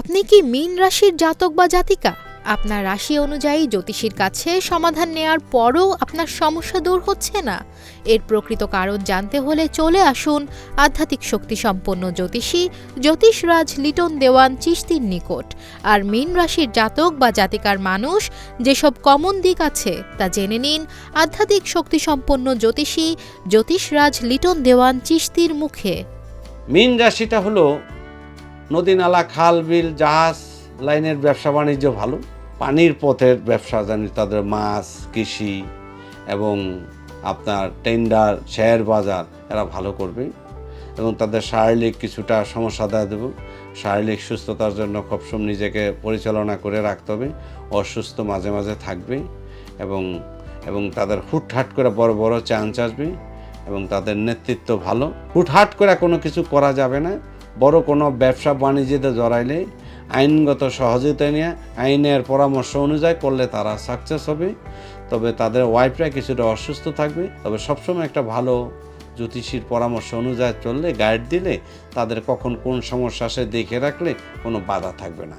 আপনি কি মীন রাশির জাতক বা জাতিকা? আপনার রাশি অনুযায়ী জ্যোতিষীর কাছে সমাধান নেয়ার পরও আপনার সমস্যা দূর হচ্ছে না। এর প্রকৃত কারণ জানতে হলে চলে আসুন আধ্যাত্মিক শক্তি সম্পন্ন জ্যোতিষী জ্যোতিষরাজ লিটন দেওয়ান চিস্তির নিকট। আর মীন রাশির জাতক বা জাতিকার মানুষ যেসব কমন দিক আছে তা জেনে নিন আধ্যাত্মিক শক্তি সম্পন্ন জ্যোতিষী জ্যোতিষরাজ লিটন দেওয়ান চিস্তির মুখে। মীন রাশিটা হলো নদী নালা খাল, বিল, জাহাজ লাইনের ব্যবসা বাণিজ্য ভালো। পানির পথের ব্যবসা জানি তাদের মাছ, কৃষি এবং আপনার টেন্ডার, শেয়ার বাজার এরা ভালো করবে এবং তাদের শারীরিক কিছুটা সমস্যা দেওয়া দেব। শারীরিক সুস্থতার জন্য সবসময় নিজেকে পরিচালনা করে রাখতে হবে, অসুস্থ মাঝে মাঝে থাকবে এবং এবং তাদের হুটহাট করে বড় বড় চান্স আসবে এবং তাদের নেতৃত্ব ভালো। হুটহাট করে কোনো কিছু করা যাবে না। বড় কোনো ব্যবসা বাণিজ্যতে জড়াইলে আইনগত সহযোগিতা নিয়ে আইনের পরামর্শ অনুযায়ী করলে তারা সাকসেস হবে। তবে তাদের ওয়াইফরা কিছুটা অসুস্থ থাকবে। তবে সবসময় একটা ভালো জ্যোতিষীর পরামর্শ অনুযায়ী চললে গাইড দিলে তাদের কখন কোন সমস্যা সে দেখে রাখলে কোনো বাধা থাকবে না।